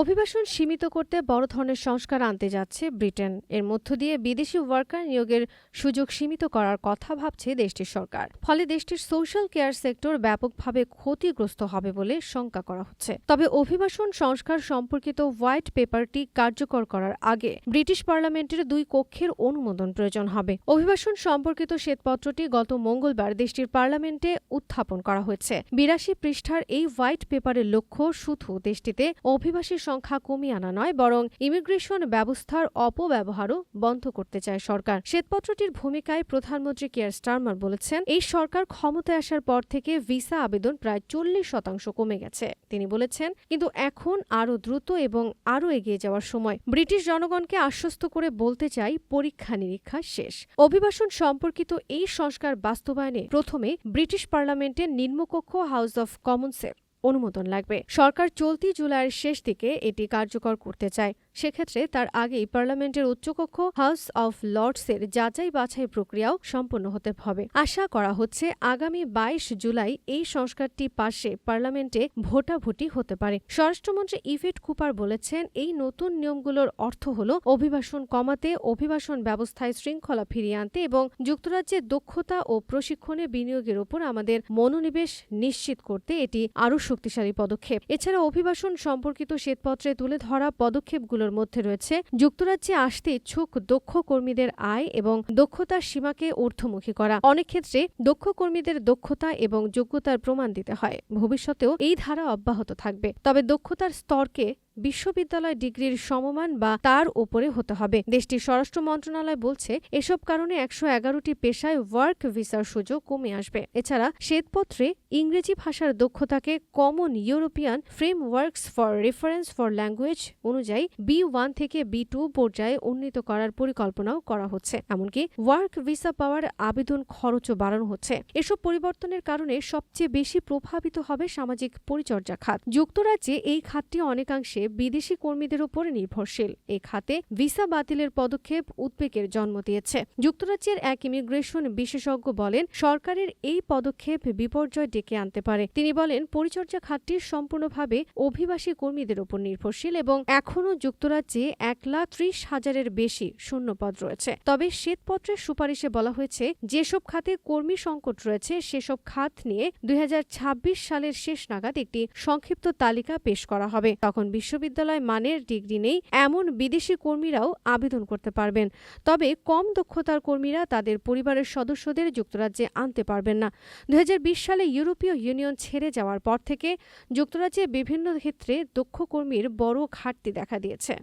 অভিবাসন সীমিত করতে বড় ধরনের সংস্কার আনতে যাচ্ছে ব্রিটেন। এর মধ্য দিয়ে বিদেশি ওয়ার্কার নিয়োগের সুযোগ সীমিত করার কথা ভাবছে দেশটির সরকার। ফলে দেশটির সোশ্যাল কেয়ার সেক্টর ব্যাপকভাবে ক্ষতিগ্রস্ত হবে বলে শঙ্কা করা হচ্ছে। তবে অভিবাসন সংস্কার সম্পর্কিত হোয়াইট পেপারটি কার্যকর করার আগে ব্রিটিশ পার্লামেন্টের দুই কক্ষের অনুমোদন প্রয়োজন হবে। অভিবাসন সম্পর্কিত শ্বেতপত্রটি গত মঙ্গলবার দেশটির পার্লামেন্টে উত্থাপন করা হয়েছে। বিরাশি পৃষ্ঠার এই হোয়াইট পেপারের লক্ষ্য শুধু দেশটিতে অভিবাসী সংখ্যা কমিয়ে আনা নয়, বরং ইমিগ্রেশন ব্যবস্থার অপব্যবহারও বন্ধ করতে চায় সরকার। শ্বেতপত্রটির ভূমিকায় প্রধানমন্ত্রী কেয়ার স্টারমার বলেছেন, এই সরকার ক্ষমতায় আসার পর থেকে ভিসা আবেদন প্রায় চল্লিশ শতাংশ কমে গেছে। তিনি বলেছেন, কিন্তু এখন আরও দ্রুত এবং আরও এগিয়ে যাওয়ার সময়। ব্রিটিশ জনগণকে আশ্বস্ত করে বলতে চাই, পরীক্ষা নিরীক্ষা শেষ। অভিবাসন সম্পর্কিত এই সংস্কার বাস্তবায়নে প্রথমে ব্রিটিশ পার্লামেন্টের নিম্নকক্ষ হাউস অব কমন্সের অনুমোদন লাগবে। সরকার চলতি জুলাইয়ের শেষ দিকে এটি কার্যকর করতে চায়। সেক্ষেত্রে তার আগেই পার্লামেন্টের উচ্চকক্ষ হাউস অব লর্ডসের যাচাই বাছাই প্রক্রিয়াও সম্পন্ন হতে হবে। আশা করা হচ্ছে আগামী বাইশ জুলাই এই সংস্কারটি পাশে পার্লামেন্টে ভোটাভুটি হতে পারে। স্বরাষ্ট্রমন্ত্রী ইভেট কুপার বলেছেন, এই নতুন নিয়মগুলোর অর্থ হল অভিবাসন কমাতে, অভিবাসন ব্যবস্থায় শৃঙ্খলা ফিরিয়ে আনতে এবং যুক্তরাজ্যের দক্ষতা ও প্রশিক্ষণে বিনিয়োগের উপর আমাদের মনোনিবেশ নিশ্চিত করতে এটি আরও শক্তিশালী পদক্ষেপ। এছাড়া অভিবাসন সম্পর্কিত শ্বেতপত্রে তুলে ধরা পদক্ষেপগুলোর মধ্যে রয়েছে। যুক্তরাজ্যে আসতে ইচ্ছুক দক্ষ কর্মীদের আয় এবং দক্ষতার সীমাকে ঊর্ধ্বমুখী করা। অনেক ক্ষেত্রে দক্ষ কর্মীদের দক্ষতা এবং যোগ্যতার প্রমাণ দিতে হয়। ভবিষ্যতেও এই ধারা অব্যাহত থাকবে। তবে দক্ষতার স্তরকে বিশ্ববিদ্যালয় ডিগ্রির সমমান বা তার ওপরে হতে হবে। দেশটির স্বরাষ্ট্র মন্ত্রণালয় বলছে, এসব কারণে একশো এগারোটি পেশায় ওয়ার্ক ভিসার সুযোগ কমে আসবে। এছাড়া শ্বেতপত্রে ইংরেজি ভাষার দক্ষতাকে common European frameworks for reference for language অনুযায়ী বি ওয়ান থেকে বি টু পর্যায়ে উন্নীত করার পরিকল্পনাও করা হচ্ছে। এমনকি ওয়ার্ক ভিসা পাওয়ার আবেদন খরচও বাড়ানো হচ্ছে। এসব পরিবর্তনের কারণে সবচেয়ে বেশি প্রভাবিত হবে সামাজিক পরিচর্যা খাত। যুক্তরাজ্যে এই খাতটি অনেকাংশে বিদেশি কর্মীদের উপর নির্ভরশীল। এ খাতে ভিসা বাতিলের পদক্ষেপ উদ্বেগের জন্ম দিয়েছে। যুক্তরাজ্যের এক ইমিগ্রেশন বিশেষজ্ঞ বলেন, সরকারের এই পদক্ষেপ বিপর্যয় ডেকে আনতে পারে। তিনি বলেন, পরিচর্যা খাতটি সম্পূর্ণভাবে অভিবাসী কর্মীদের উপর নির্ভরশীল এবং এখনও যুক্তরাজ্যে এক লাখ ত্রিশ হাজারের বেশি শূন্যপদ রয়েছে। তবে শ্বেতপত্রের সুপারিশে বলা হয়েছে, যেসব খাতে কর্মী সংকট রয়েছে, সেসব খাত নিয়ে দুই হাজার ছাব্বিশ সালের শেষ নাগাদ একটি সংক্ষিপ্ত তালিকা পেশ করা হবে। তখন বিশ্ববিদ্যালয় মানের ডিগ্রি নেই, এমন বিদেশি কর্মীরাও আবেদন করতে পারবেন। তবে কম দক্ষতার কর্মীরা তাদের পরিবারের সদস্যদের যুক্তরাজ্যে আনতে পারবেন না। দু হাজার বিশ সালে ইউরোপীয় ইউনিয়ন ছেড়ে যাওয়ার পর থেকে যুক্তরাজ্যে বিভিন্ন ক্ষেত্রে দক্ষ কর্মীর বড় ঘাটতি দেখা দিয়েছে।